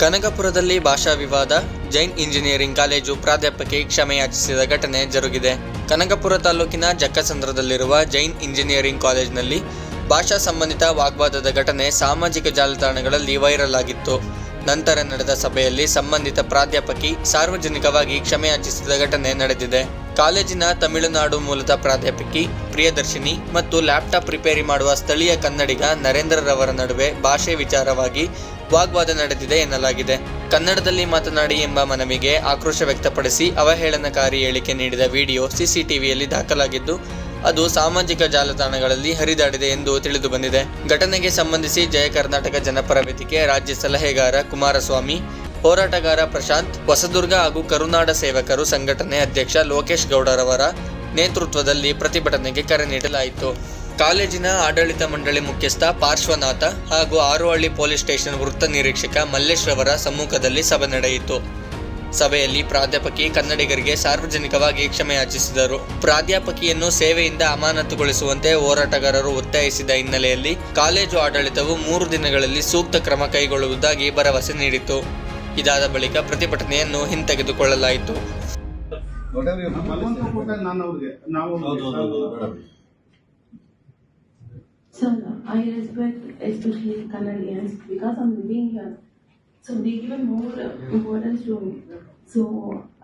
ಕನಕಪುರದಲ್ಲಿ ಭಾಷಾ ವಿವಾದ, Jain engineering college ಪ್ರಾಧ್ಯಾಪಕಿ ಕ್ಷಮೆಯಾಚಿಸಿದ ಘಟನೆ ಜರುಗಿದೆ. ಕನಕಪುರ ತಾಲೂಕಿನ ಜಕ್ಕಸಂದ್ರದಲ್ಲಿರುವ ಜೈನ್ ಇಂಜಿನಿಯರಿಂಗ್ ಕಾಲೇಜಿನಲ್ಲಿ ಭಾಷಾ ಸಂಬಂಧಿತ ವಾಗ್ವಾದದ ಘಟನೆ ಸಾಮಾಜಿಕ ಜಾಲತಾಣಗಳಲ್ಲಿ ವೈರಲ್ ಆಗಿತ್ತು. ನಂತರ ನಡೆದ ಸಭೆಯಲ್ಲಿ ಸಂಬಂಧಿತ ಪ್ರಾಧ್ಯಾಪಕಿ ಸಾರ್ವಜನಿಕವಾಗಿ ಕ್ಷಮೆಯಾಚಿಸಿದ ಘಟನೆ ನಡೆದಿದೆ. ಕಾಲೇಜಿನ ತಮಿಳುನಾಡು ಮೂಲದ ಪ್ರಾಧ್ಯಾಪಕಿ, ಪ್ರಿಯದರ್ಶಿನಿ ಮತ್ತು ಲ್ಯಾಪ್ಟಾಪ್ ರಿಪೇರಿ ಮಾಡುವ ಸ್ಥಳೀಯ ಕನ್ನಡಿಗ ನರೇಂದ್ರರವರ ನಡುವೆ ಭಾಷೆ ವಿಚಾರವಾಗಿ ವಾಗ್ವಾದ ನಡೆದಿದೆ ಎನ್ನಲಾಗಿದೆ. ಕನ್ನಡದಲ್ಲಿ ಮಾತನಾಡಿ ಎಂಬ ಮನವಿಗೆ ಆಕ್ರೋಶ ವ್ಯಕ್ತಪಡಿಸಿ ಅವಹೇಳನಕಾರಿ ಹೇಳಿಕೆ ನೀಡಿದ ವಿಡಿಯೋ ಸಿಸಿಟಿವಿಯಲ್ಲಿ ದಾಖಲಾಗಿದ್ದು, ಅದು ಸಾಮಾಜಿಕ ಜಾಲತಾಣಗಳಲ್ಲಿ ಹರಿದಾಡಿದೆ ಎಂದು ತಿಳಿದು ಬಂದಿದೆ ಘಟನೆಗೆ ಸಂಬಂಧಿಸಿ ಜಯ ಕರ್ನಾಟಕ ಜನಪರ ವೇದಿಕೆ ರಾಜ್ಯ ಸಲಹೆಗಾರ ಕುಮಾರಸ್ವಾಮಿ ಹೋರಾಟಗಾರ ಪ್ರಶಾಂತ್, ಹೊಸದುರ್ಗ ಹಾಗೂ ಕರುನಾಡ ಸೇವಕರು ಸಂಘಟನೆ ಅಧ್ಯಕ್ಷ ಲೋಕೇಶ್ ಗೌಡರವರ ನೇತೃತ್ವದಲ್ಲಿ ಪ್ರತಿಭಟನೆಗೆ ಕರೆ ನೀಡಲಾಯಿತು. ಕಾಲೇಜಿನ ಆಡಳಿತ ಮಂಡಳಿ ಮುಖ್ಯಸ್ಥ ಪಾರ್ಶ್ವನಾಥ ಹಾಗೂ ಆರುಹಳ್ಳಿ ಪೊಲೀಸ್ ಸ್ಟೇಷನ್ ವೃತ್ತ ನಿರೀಕ್ಷಕ ಮಲ್ಲೇಶ್ ರವರ ಸಮ್ಮುಖದಲ್ಲಿ ಸಭೆ ನಡೆಯಿತು. ಸಭೆಯಲ್ಲಿ ಪ್ರಾಧ್ಯಾಪಕಿ, ಕನ್ನಡಿಗರಿಗೆ ಸಾರ್ವಜನಿಕವಾಗಿ ಕ್ಷಮೆಯಾಚಿಸಿದರು ಪ್ರಾಧ್ಯಾಪಕಿಯನ್ನು ಸೇವೆಯಿಂದ ಅಮಾನತುಗೊಳಿಸುವಂತೆ ಹೋರಾಟಗಾರರು ಒತ್ತಾಯಿಸಿದ ಹಿನ್ನೆಲೆಯಲ್ಲಿ ಕಾಲೇಜು ಆಡಳಿತವು ಮೂರು ದಿನಗಳಲ್ಲಿ ಸೂಕ್ತ ಕ್ರಮ ಕೈಗೊಳ್ಳುವುದಾಗಿ ಭರವಸೆ ನೀಡಿತು. ಇದಾದ ಬಳಿಕ ಪ್ರತಿಭಟನೆಯನ್ನು ಹಿಂತೆಗೆದುಕೊಳ್ಳಲಾಯಿತು ಭಗವಂತ ಕೊಟ್ಟ ನಾನು ಅವ್ರಿಗೆ ನಾವು Sir, I respect especially Canadians because I'm living here. So they given more uh, importance to me. So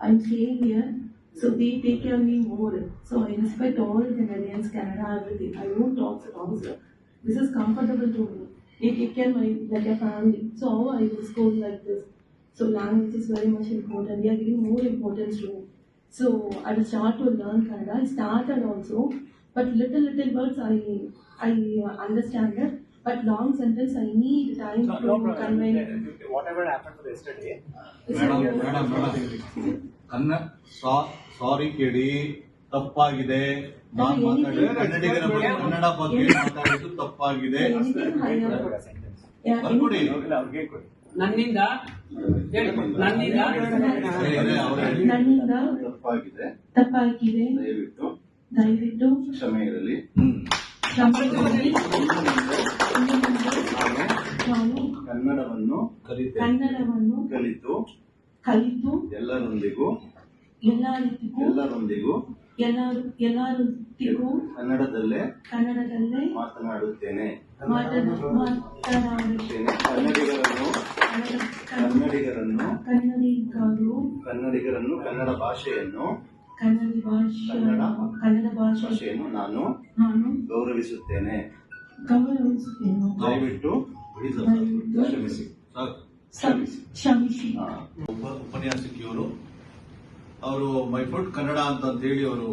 I'm staying here. So they take care of me more. So I respect all Canadians, Canada, everything. I don't talk at all, sir. This is comfortable to me. They take care of my like a family. So how I will school like this. So language is very much important. They are giving more importance to. So I will start to learn Kannada. I started also, but little little words I I uh, understand it. But long sentence I need time No, to no convey. Whatever happened yesterday, Madam, madam, madam, ಕನ್ನ ಸಾರಿ ಕೇಳಿ ತಪ್ಪಾಗಿದೆ ನಾನ್ ಮಾತಾಡಿದ ಕನ್ನಡಿಗರ ಬಗ್ಗೆ ಕನ್ನಡ ಬಗ್ಗೆ ಮಾತಾಡಿದ್ದು ತಪ್ಪಾಗಿದೆ ಬರ್ಕೊಡಿ ಅವ್ರಿಗೆ ಕೊಡಿ. ನನ್ನಿಂದ? ನನ್ನಿಂದ? ನನ್ನಿಂದ ತಪ್ಪಾಗಿದೆ. ತಪ್ಪಾಗಿದೆ. ದಯವಿಟ್ಟು ದಯವಿಟ್ಟು ಕ್ಷಮೆ ಇರಲಿ. ನಾನು ಕನ್ನಡವನ್ನು ಕಲಿತೆ. ಕನ್ನಡವನ್ನು ಕಲಿತು. ಕಲಿತು. ಎಲ್ಲರೊಂದಿಗೂ. ಎಲ್ಲರಿಗೂ ಎಲ್ಲರೊಂದಿಗೂ. ಎಲ್ಲರೂ ಎಲ್ಲರೊಂದಿಗೂ ಕನ್ನಡದಲ್ಲೇ ಕನ್ನಡದಲ್ಲೇ ಮಾತನಾಡುತ್ತೇನೆ. ಮಾತನ ಮಾತನಾಡುತ್ತೇನೆ. ಕನ್ನಡಿಗರನ್ನು ಕನ್ನಡ- ಕನ್ನಡಿಗರನ್ನು ಕನ್ನಡಿಗರು ಕನ್ನಡಿಗರನ್ನು ಕನ್ನಡ ಭಾಷೆಯನ್ನು ಕನ್ನಡ ಭಾಷೆ ಕನ್ನಡ? ಕನ್ನಡ ಭಾಷೆ ಭಾಷೆಯನ್ನು ನಾನು ನಾನು ಗೌರವಿಸುತ್ತೇನೆ. ಗೌರವಿಸುತ್ತೇನೆ. ದಯವಿಟ್ಟು ಕ್ಷಮಿಸಿ. ಕ್ಷಮಿಸಿ. ಒಬ್ಬ ಉಪನ್ಯಾಸಕಿಯವರು ಅವರು ಮೈ ಫುಡ್ ಕನ್ನಡ ಅಂತ ಹೇಳಿ ಅವರು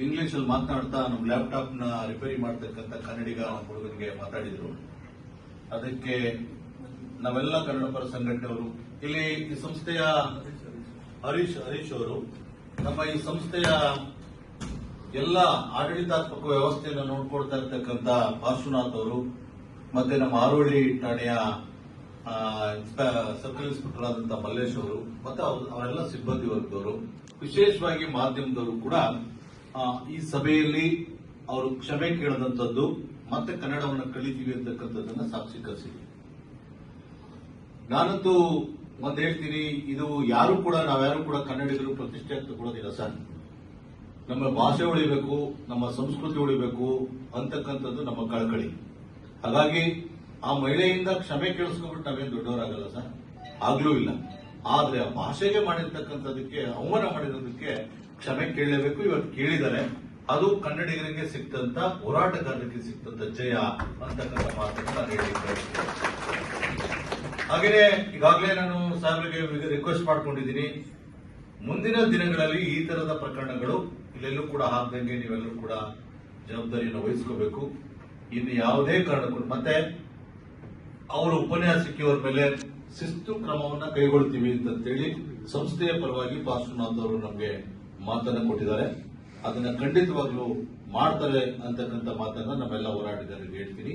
ಇಂಗ್ಲಿಷ್ ಅಲ್ಲಿ ಮಾತನಾಡ್ತಾ ನಮ್ಮ ಲ್ಯಾಪ್ಟಾಪ್ನ ರಿಪೇರಿ ಮಾಡ್ತಕ್ಕಂಥ ಕನ್ನಡಿಗ ಹುಡುಗನಿಗೆ ಮಾತಾಡಿದ್ರು. ಅದಕ್ಕೆ ನಾವೆಲ್ಲ ಕನ್ನಡಪರ ಸಂಘಟನೆಯವರು. ಇಲ್ಲಿ ಈ ಸಂಸ್ಥೆಯ ಹರೀಶ್ ಹರೀಶ್ ಅವರು ನಮ್ಮ ಈ ಸಂಸ್ಥೆಯ ಎಲ್ಲ ಆಡಳಿತಾತ್ಮಕ ವ್ಯವಸ್ಥೆಯನ್ನು ನೋಡ್ಕೊಳ್ತಾ ಇರ್ತಕ್ಕಂಥ ಪಾರ್ಶ್ವನಾಥ್ ಅವರು, ಮತ್ತೆ ನಮ್ಮ ಆರೋಳಿ ಠಾಣೆಯ ಸರ್ಕಲ್ ಇನ್ಸ್ಪೆಕ್ಟರ್ ಆದಂತಹ ಮಲ್ಲೇಶ್ ಅವರು, ಮತ್ತೆ ಅವ್ರ- ಅವರೆಲ್ಲ ಸಿಬ್ಬಂದಿ ವರ್ಗದವರು, ವಿಶೇಷವಾಗಿ ಮಾಧ್ಯಮದವರು ಕೂಡ ಈ ಸಭೆಯಲ್ಲಿ ಅವರು ಕ್ಷಮೆ ಕೇಳದಂತದ್ದು ಮತ್ತೆ ಕನ್ನಡವನ್ನು ಕಲಿತೀವಿ ಅಂತಕ್ಕಂಥದ್ದನ್ನ ಸಾಕ್ಷೀಕರಿಸಿದ್ರು ನಾನಂತೂ ಒಂದ್ ಹೇಳ್ತೀನಿ, ಇದು ಯಾರು ಕೂಡ, ನಾವ್ಯಾರು ಕೂಡ ಕನ್ನಡಿಗರು ಪ್ರತಿಷ್ಠೆ ಅಂತ ತಗೊಳ್ಳೋದಿಲ್ಲ ಸರ್. ನಮ್ಮ ಭಾಷೆ ಉಳಿಬೇಕು, ನಮ್ಮ ಸಂಸ್ಕೃತಿ ಉಳಿಬೇಕು ಅಂತಕ್ಕಂಥದ್ದು ನಮ್ಮ ಕಳಕಳಿ. ಹಾಗಾಗಿ ಆ ಮಹಿಳೆಯಿಂದ ಕ್ಷಮೆ ಕೇಳಿಸ್ಕೊಂಡ್ಬಿಟ್ಟು ನಾವೇನು ದೊಡ್ಡವರಾಗಲ್ಲ ಸರ್. ಆಗ್ಲೂ ಇಲ್ಲ. ಆದ್ರೆ ಆ ಭಾಷೆಗೆ ಮಾಡಿರ್ತಕ್ಕಂಥದಕ್ಕೆ ಅವಮಾನ ಮಾಡಿರೋದಕ್ಕೆ ಕ್ಷಮೆ ಕೇಳಲೇಬೇಕು, ಇವತ್ತು ಕೇಳಿದರೆ ಅದು ಕನ್ನಡಿಗರಿಗೆ ಸಿಕ್ತಂತ, ಹೋರಾಟಗಾರರಿಗೆ ಸಿಕ್ತಂತ ಜಯ ಅಂತಕ್ಕಂಥ ಮಾತನ್ನು ನಾನು ಹೇಳಿದ್ದೆ ಹಾಗೆಯೇ ಈಗಾಗಲೇ ನಾನು ಸಾಹೇಬರಿಗೆ ರಿಕ್ವೆಸ್ಟ್ ಮಾಡ್ಕೊಂಡಿದ್ದೀನಿ. ಮುಂದಿನ ದಿನಗಳಲ್ಲಿ ಈ ತರದ ಪ್ರಕರಣಗಳು ಇಲ್ಲೆಲ್ಲೂ ಕೂಡ ಆಗದಂಗೆ ನೀವೆಲ್ಲರೂ ಕೂಡ ಜವಾಬ್ದಾರಿಯನ್ನು ವಹಿಸ್ಕೋಬೇಕು. ಇನ್ನು ಯಾವುದೇ ಕಾರಣಕ್ಕೂ ಮತ್ತೆ ಅವರ ಉಪನ್ಯಾಸಕಿಯವರ ಮೇಲೆ ಶಿಸ್ತು ಕ್ರಮವನ್ನ ಕೈಗೊಳ್ತೀವಿ ಅಂತೇಳಿ ಸಂಸ್ಥೆಯ ಪರವಾಗಿ ಪಾರ್ಶ್ವನಾಥ್ ಅವರು ನಮಗೆ ಮಾತನ್ನು ಕೊಟ್ಟಿದ್ದಾರೆ. ಅದನ್ನ ಖಂಡಿತವಾಗ್ಲೂ ಮಾಡ್ತಾರೆ ಅಂತಕ್ಕಂಥ ಮಾತನ್ನ ನಮ್ಮೆಲ್ಲ ಹೋರಾಟಗಾರರಿಗೆ ಹೇಳ್ತೀನಿ.